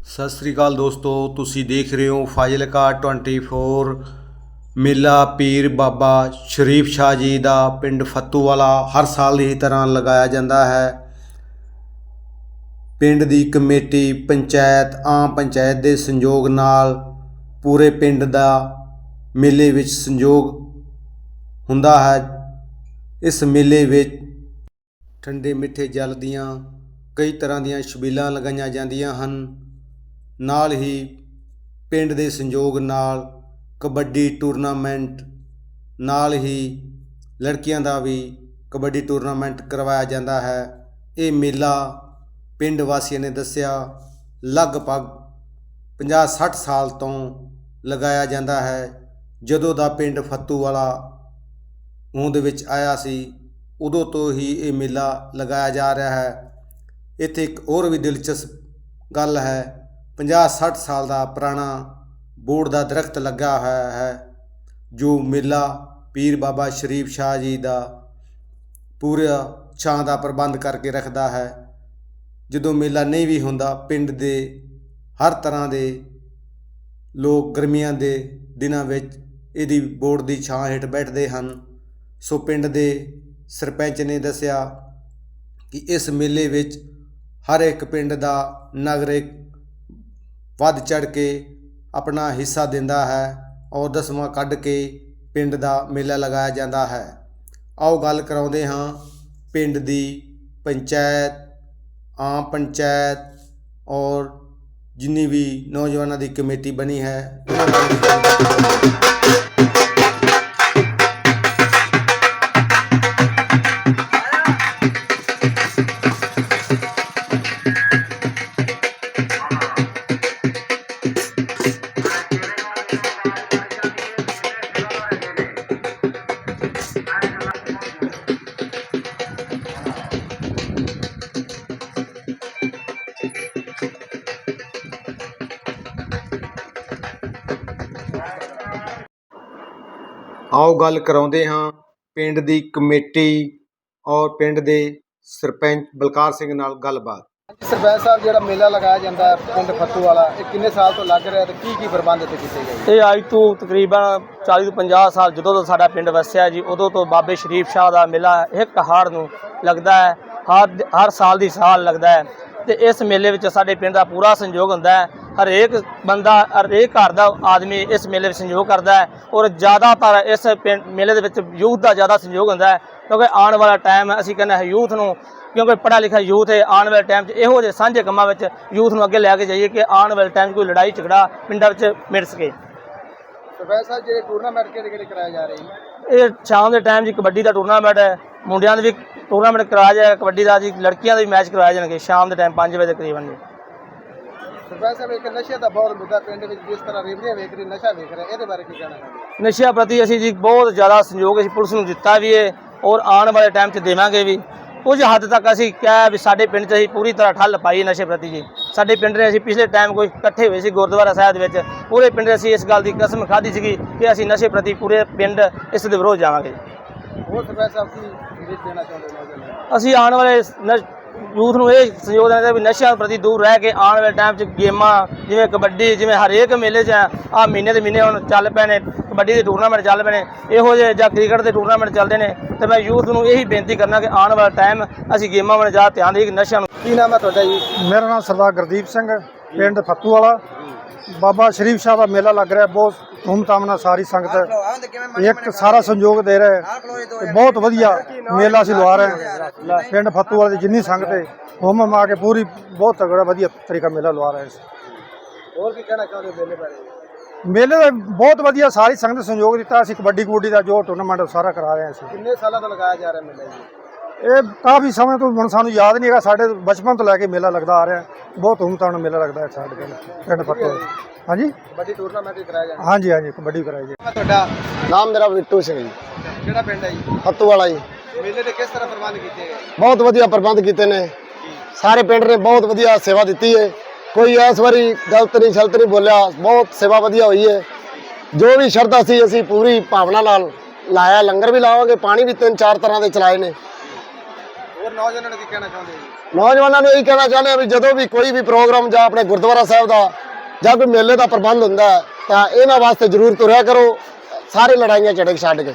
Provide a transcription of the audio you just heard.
ਸਤਿ ਸ੍ਰੀ ਅਕਾਲ ਦੋਸਤੋ, ਤੁਸੀਂ ਦੇਖ ਰਹੇ ਹੋ ਫਾਜ਼ਿਲਕਾ 24 ਮੇਲਾ ਪੀਰ ਬਾਬਾ ਸ਼ਰੀਫ ਸ਼ਾਹ ਜੀ ਦਾ ਪਿੰਡ ਫੱਤੂਵਾਲਾ ਹਰ ਸਾਲ ਦੀ ਤਰ੍ਹਾਂ ਲਗਾਇਆ ਜਾਂਦਾ ਹੈ। ਪਿੰਡ ਦੀ ਕਮੇਟੀ, ਪੰਚਾਇਤ, ਆਮ ਪੰਚਾਇਤ ਦੇ ਸੰਯੋਗ ਨਾਲ ਪੂਰੇ ਪਿੰਡ ਦਾ ਮੇਲੇ ਵਿੱਚ ਸੰਯੋਗ ਹੁੰਦਾ ਹੈ। ਇਸ ਮੇਲੇ ਵਿੱਚ ਠੰਡੇ ਮਿੱਠੇ ਜਲ ਦੀਆਂ ਕਈ ਤਰ੍ਹਾਂ ਦੀਆਂ ਛਬੀਲਾਂ ਲਗਾਈਆਂ ਜਾਂਦੀਆਂ ਹਨ। ਨਾਲ ਹੀ ਪਿੰਡ ਦੇ ਸੰਯੋਗ ਨਾਲ ਕਬੱਡੀ ਟੂਰਨਾਮੈਂਟ, ਨਾਲ ਹੀ ਲੜਕੀਆਂ ਦਾ ਵੀ ਕਬੱਡੀ ਟੂਰਨਾਮੈਂਟ ਕਰਵਾਇਆ ਜਾਂਦਾ ਹੈ। ਇਹ ਮੇਲਾ ਪਿੰਡ ਵਾਸੀਆਂ ਨੇ ਦੱਸਿਆ, ਲਗਭਗ 50-60 ਸਾਲ ਤੋਂ ਲਗਾਇਆ ਜਾਂਦਾ ਹੈ। ਜਦੋਂ ਦਾ ਪਿੰਡ ਫੱਤੂ ਵਾਲਾ ਹੋਂਦ ਵਿੱਚ ਆਇਆ ਸੀ, ਉਦੋਂ ਤੋਂ ਹੀ ਇਹ ਮੇਲਾ ਲਗਾਇਆ ਜਾ ਰਿਹਾ ਹੈ। ਇੱਥੇ ਇੱਕ ਹੋਰ ਵੀ ਦਿਲਚਸਪ ਗੱਲ ਹੈ 50-60 ਸਾਲ ਦਾ ਪੁਰਾਣਾ ਬੋਰਡ ਦਾ ਦਰਖਤ ਲੱਗਾ ਹੋਇਆ ਹੈ, ਜੋ ਮੇਲਾ ਪੀਰ ਬਾਬਾ ਸ਼ਰੀਫ ਸ਼ਾਹ ਜੀ ਦਾ ਪੂਰਾ ਛਾਂ ਦਾ ਪ੍ਰਬੰਧ ਕਰਕੇ ਰੱਖਦਾ ਹੈ। ਜਦੋਂ ਮੇਲਾ ਨਹੀਂ ਵੀ ਹੁੰਦਾ, ਪਿੰਡ ਦੇ ਹਰ ਤਰ੍ਹਾਂ ਦੇ ਲੋਕ ਗਰਮੀਆਂ ਦੇ ਦਿਨਾਂ ਵਿੱਚ ਇਹਦੀ ਬੋਰਡ ਦੀ ਛਾਂ ਹੇਠ ਬੈਠਦੇ ਹਨ। ਸੋ ਪਿੰਡ ਦੇ ਸਰਪੰਚ ਨੇ ਦੱਸਿਆ ਕਿ ਇਸ ਮੇਲੇ ਵਿੱਚ ਹਰ ਇੱਕ ਪਿੰਡ ਦਾ ਨਾਗਰਿਕ ਵੱਧ ਚੜ ਕੇ ਆਪਣਾ ਹਿੱਸਾ ਦਿੰਦਾ ਹੈ ਔਰ ਦਸਵਾਂ ਕੱਢ ਕੇ ਪਿੰਡ ਦਾ ਮੇਲਾ ਲਗਾਇਆ ਜਾਂਦਾ ਹੈ। ਆਓ ਗੱਲ ਕਰਾਉਂਦੇ ਹਾਂ ਪਿੰਡ ਦੀ ਪੰਚਾਇਤ, ਆਮ ਪੰਚਾਇਤ ਔਰ ਜਿੰਨੀ ਵੀ ਨੌਜਵਾਨਾਂ ਦੀ ਕਮੇਟੀ ਬਣੀ ਹੈ। ਆਓ ਗੱਲ ਕਰਾਉਂਦੇ ਹਾਂ ਪਿੰਡ ਦੀ ਕਮੇਟੀ ਔਰ ਪਿੰਡ ਦੇ ਸਰਪੰਚ ਬਲਕਾਰ ਸਿੰਘ ਨਾਲ ਗੱਲਬਾਤ। ਸਰਪੰਚ ਸਾਹਿਬ ਜਿਹੜਾ ਮੇਲਾ ਲਗਾਇਆ ਜਾਂਦਾ ਹੈ ਪਿੰਡ ਫੱਤੂ ਵਾਲਾ ਇਹ ਕਿੰਨੇ ਸਾਲ ਤੋਂ ਲੱਗ ਰਿਹਾ ਤੇ ਕੀ ਕੀ ਪ੍ਰਬੰਧ ਇੱਥੇ ਕੀਤੇ ਗਏ? ਇਹ ਅੱਜ ਤੋਂ ਤਕਰੀਬਨ 40 ਤੋਂ 50 ਸਾਲ ਜਦੋਂ ਤੋਂ ਸਾਡਾ ਪਿੰਡ ਵਸਿਆ ਜੀ ਉਦੋਂ ਤੋਂ ਬਾਬੇ ਸ਼ਰੀਫ ਸ਼ਾਹ ਦਾ ਮੇਲਾ ਇੱਕ ਹਾੜ ਨੂੰ ਲੱਗਦਾ ਹੈ ਹਰ ਹਰ ਸਾਲ ਦੀ ਸਾਲ ਲੱਗਦਾ ਹੈ। ਤੇ ਇਸ ਮੇਲੇ ਵਿੱਚ ਸਾਡੇ ਪਿੰਡ ਦਾ ਪੂਰਾ ਸੰਯੋਗ ਹੁੰਦਾ ਹੈ। ਹਰੇਕ ਬੰਦਾ ਹਰੇਕ ਘਰ ਦਾ ਆਦਮੀ ਇਸ ਮੇਲੇ ਵਿੱਚ ਸੰਯੋਗ ਕਰਦਾ ਹੈ ਔਰ ਜ਼ਿਆਦਾਤਰ ਇਸ ਪਿੰਡ ਮੇਲੇ ਦੇ ਵਿੱਚ ਯੂਥ ਦਾ ਜ਼ਿਆਦਾ ਸੰਯੋਗ ਹੁੰਦਾ ਹੈ ਕਿਉਂਕਿ ਆਉਣ ਵਾਲਾ ਟਾਈਮ ਅਸੀਂ ਕਹਿੰਦੇ ਹਾਂ ਯੂਥ ਨੂੰ ਕਿਉਂਕਿ ਪੜ੍ਹਿਆ ਲਿਖਿਆ ਯੂਥ ਹੈ ਆਉਣ ਵਾਲੇ ਟਾਈਮ 'ਚ ਇਹੋ ਜਿਹੇ ਸਾਂਝੇ ਕੰਮਾਂ ਵਿੱਚ ਯੂਥ ਨੂੰ ਅੱਗੇ ਲੈ ਕੇ ਜਾਈਏ ਕਿ ਆਉਣ ਵਾਲੇ ਟਾਈਮ 'ਚ ਕੋਈ ਲੜਾਈ ਝਗੜਾ ਪਿੰਡਾਂ ਵਿੱਚ ਮਿਟ ਸਕੇ। ਸਾਹਿਬ ਜਿਹੜੇ ਟੂਰਨਾਮੈਂਟ ਕਿਹੜੇ ਕਿਹੜੇ ਕਰਾਏ ਜਾ ਰਹੇ ਨੇ? ਇਹ ਸ਼ਾਮ ਦੇ ਟਾਈਮ ਜੀ ਕਬੱਡੀ ਦਾ ਟੂਰਨਾਮੈਂਟ ਹੈ ਮੁੰਡਿਆਂ ਦਾ ਵੀ ਟੂਰਨਾਮੈਂਟ ਕਰਾਇਆ ਜਾਏਗਾ ਕਬੱਡੀ ਦਾ ਜੀ ਲੜਕੀਆਂ ਦਾ ਵੀ ਮੈਚ ਕਰਵਾਏ ਜਾਣਗੇ ਸ਼ਾਮ ਦੇ ਟਾਈਮ 5 ਵਜੇ ਦੇ ਤਕਰੀਬਨ ਜੀ। ਸਰਪੰਚ ਸਾਹਿਬ ਇੱਕ ਨਸ਼ੇ ਦਾ ਬਹੁਤ ਮੁੱਦਾ ਪਿੰਡ ਵਿੱਚ ਜਿਸ ਤਰ੍ਹਾਂ ਰੇਵੜੀਆਂ ਵੇਖ ਰਹੇ ਨਸ਼ਾ ਵੇਖ ਰਹੇ ਇਹਦੇ ਬਾਰੇ ਕੀ ਕਹਿਣਾ ਚਾਹੁੰਦੇ ਨਸ਼ਿਆਂ ਪ੍ਰਤੀ ਅਸੀਂ ਜੀ ਬਹੁਤ ਜ਼ਿਆਦਾ ਸਹਿਯੋਗ ਅਸੀਂ ਪੁਲਿਸ ਨੂੰ ਦਿੱਤਾ ਵੀ ਹੈ ਔਰ ਆਉਣ ਵਾਲੇ ਟਾਈਮ 'ਚ ਦੇਵਾਂਗੇ ਵੀ। ਕੁਝ ਹੱਦ ਤੱਕ ਅਸੀਂ ਕਿਹਾ ਵੀ ਸਾਡੇ ਪਿੰਡ 'ਚ ਅਸੀਂ ਪੂਰੀ ਤਰ੍ਹਾਂ ਠੱਲ ਪਾਈ ਨਸ਼ੇ ਪ੍ਰਤੀ ਜੀ। ਸਾਡੇ ਪਿੰਡ ਦੇ ਅਸੀਂ ਪਿਛਲੇ ਟਾਈਮ ਕੋਈ ਇਕੱਠੇ ਹੋਏ ਸੀ ਗੁਰਦੁਆਰਾ ਸਾਹਿਬ ਦੇ ਵਿੱਚ ਪੂਰੇ ਪਿੰਡ ਅਸੀਂ ਇਸ ਗੱਲ ਦੀ ਕਸਮ ਖਾਧੀ ਸੀਗੀ ਕਿ ਅਸੀਂ ਨਸ਼ੇ ਪ੍ਰਤੀ ਪੂਰੇ ਪਿੰਡ ਇਸ ਦੇ ਵਿਰੋਧ ਜਾਵਾਂਗੇ ਹੋਰ ਸਰਪੰਚ ਸਾਹਿਬ ਕੀ ਸੰਦੇਸ਼ ਦੇਣਾ ਚਾਹੁੰਦੇ ਨੌਜਵਾਨਾਂ ਨੂੰ? ਅਸੀਂ ਆਉਣ ਵਾਲੇ ਯੂਥ ਨੂੰ ਇਹ ਸਹਿਯੋਗ ਦੇਣਾ ਚਾਹੀਦਾ ਵੀ ਨਸ਼ਿਆਂ ਪ੍ਰਤੀ ਦੂਰ ਰਹਿ ਕੇ ਆਉਣ ਵਾਲੇ ਟਾਈਮ 'ਚ ਗੇਮਾਂ ਜਿਵੇਂ ਕਬੱਡੀ ਜਿਵੇਂ ਹਰੇਕ ਮੇਲੇ 'ਚ ਆ ਮਹੀਨੇ ਦੇ ਮਹੀਨੇ ਹੁਣ ਚੱਲ ਪਏ ਨੇ ਕਬੱਡੀ ਦੇ ਟੂਰਨਾਮੈਂਟ ਚੱਲ ਪਏ ਨੇ ਇਹੋ ਜਿਹੇ ਜਾਂ ਕ੍ਰਿਕਟ ਦੇ ਟੂਰਨਾਮੈਂਟ ਚੱਲਦੇ ਨੇ ਤੇ ਮੈਂ ਯੂਥ ਨੂੰ ਇਹੀ ਬੇਨਤੀ ਕਰਨਾ ਕਿ ਆਉਣ ਵਾਲਾ ਟਾਈਮ ਅਸੀਂ ਗੇਮਾਂ ਵੱਲ ਜ਼ਿਆਦਾ ਧਿਆਨ ਦੇਈਏ ਨਸ਼ਿਆਂ ਨੂੰ। ਕੀ ਨਾਮ ਹੈ ਤੁਹਾਡਾ ਜੀ? ਮੇਰਾ ਨਾਮ ਸਰਦਾਰ ਗੁਰਦੀਪ ਸਿੰਘ ਪਿੰਡ ਫੱਤੂ ਵਾਲਾ ਬਾਬਾ ਸ਼ਰੀਫ ਸ਼ਾਹ ਦਾ ਮੇਲਾ ਲੱਗ ਰਿਹਾ ਬਹੁਤ ਧੂਮਧਾਮ ਨਾਲ ਸਾਰੀ ਸੰਗਤ ਇੱਕ ਸਾਰਾ ਸੰਯੋਗ ਦੇ ਰਿਹਾ। ਹੈ ਤੇ ਬਹੁਤ ਵਧੀਆ ਮੇਲਾ ਅਸੀਂ ਲਵਾ ਰਹੇ ਹਾਂ। ਪਿੰਡ ਫੱਤੂ ਵਾਲੇ ਦੀ ਜਿੰਨੀ ਸੰਗਤ ਹੈ ਹੁਮ ਮਾ ਕੇ ਪੂਰੀ ਬਹੁਤ ਤਗੜਾ ਵਧੀਆ ਤਰੀਕਾ ਮੇਲਾ ਲਵਾ ਰਹੇ ਹਾਂ ਹੋਰ ਕੀ ਕਹਿਣਾ ਚਾਹੁੰਦੇ ਮੇਲੇ ਬਾਰੇ? ਮੇਲੇ ਦਾ ਬਹੁਤ ਵਧੀਆ ਸਾਰੀ ਸੰਗਤ ਸਹਿਯੋਗ ਦਿੱਤਾ। ਅਸੀਂ ਕਬੱਡੀ ਕਬੱਡੀ ਦਾ ਜੋ ਟੂਰਨਾਮੈਂਟ ਸਾਰਾ ਕਰਾ ਰਹੇ ਹਾਂ ਅਸੀਂ। ਕਿੰਨੇ ਸਾਲਾਂ ਤੋਂ ਲਗਾਇਆ ਜਾ ਰਿਹਾ ਮੇਲਾ ਜੀ? ਇਹ ਕਾਫੀ ਸਮੇਂ ਤੋਂ ਹੁਣ ਸਾਨੂੰ ਯਾਦ ਨਹੀਂ ਹੈਗਾ ਸਾਡੇ ਬਚਪਨ ਤੋਂ ਲੈ ਕੇ ਮੇਲਾ ਲੱਗਦਾ ਆ ਰਿਹਾ ਬਹੁਤ ਧੂਮਧਾਮ ਨਾਲ ਮੇਲਾ ਲੱਗਦਾ ਹੈ ਸਾਡੇ ਪਿੰਡ ਪਿੰਡ ਵਾਲੇ। ਹਾਂਜੀ? ਕਬੱਡੀ ਟੂਰਨਾਮੈਂਟ ਵੀ ਕਰਾਇਆ ਜਾਣਾ ਹਾਂਜੀ ਹਾਂਜੀ ਕਬੱਡੀ ਕਰਾਈ ਜੀ ਮੈਂ ਤੁਹਾਡਾ ਨਾਮ ਮੇਰਾ ਬਿੱਟੂ ਸਿੰਘ ਜੀ। ਕਿਹੜਾ ਪਿੰਡ ਹੈ ਜੀ? ਫੱਤੂ ਵਾਲਾ ਜੀ। ਮੇਲੇ ਦੇ ਕਿਸ ਤਰ੍ਹਾਂ ਪ੍ਰਬੰਧ ਕੀਤੇ ਗਏ? ਬਹੁਤ ਵਧੀਆ ਪ੍ਰਬੰਧ ਕੀਤੇ ਨੇ। ਸਾਰੇ ਪਿੰਡ ਨੇ ਬਹੁਤ ਵਧੀਆ ਸੇਵਾ ਦਿੱਤੀ ਹੈ। ਕੋਈ ਇਸ ਵਾਰੀ ਗਲਤ ਨਹੀਂ ਛਲਤ ਨਹੀਂ ਬੋਲਿਆ। ਬਹੁਤ ਸੇਵਾ ਵਧੀਆ ਹੋਈ ਹੈ। ਜੋ ਵੀ ਸ਼ਰਧਾ ਸੀ ਅਸੀਂ ਪੂਰੀ ਭਾਵਨਾ ਨਾਲ ਲਾਇਆ। ਲੰਗਰ ਵੀ ਲਾਵਾਂਗੇ ਪਾਣੀ ਵੀ ਤਿੰਨ ਚਾਰ ਤਰ੍ਹਾਂ ਦੇ ਚਲਾਏ ਨੇ। ਹੋਰ ਨੌਜਵਾਨਾਂ ਨੂੰ ਕੀ ਕਹਿਣਾ ਚਾਹੁੰਦੇ ਜੀ? ਨੌਜਵਾਨਾਂ ਨੂੰ ਇਹੀ ਕਹਿਣਾ ਚਾਹੁੰਦੇ ਆ ਵੀ ਜਦੋਂ ਵੀ ਕੋਈ ਵੀ ਪ੍ਰੋਗਰਾਮ ਜਾਂ ਆਪਣੇ ਗੁਰਦੁਆਰਾ ਸਾਹਿਬ ਦਾ ਜਾਂ ਕੋਈ ਮੇਲੇ ਦਾ ਪ੍ਰਬੰਧ ਹੁੰਦਾ ਹੈ, ਤਾਂ ਇਹਨਾਂ ਵਾਸਤੇ ਜ਼ਰੂਰ ਤੁਰਿਆ ਕਰੋ। ਸਾਰੇ ਲੜਾਈਆਂ ਝੜਕ ਛੱਡ ਕੇ।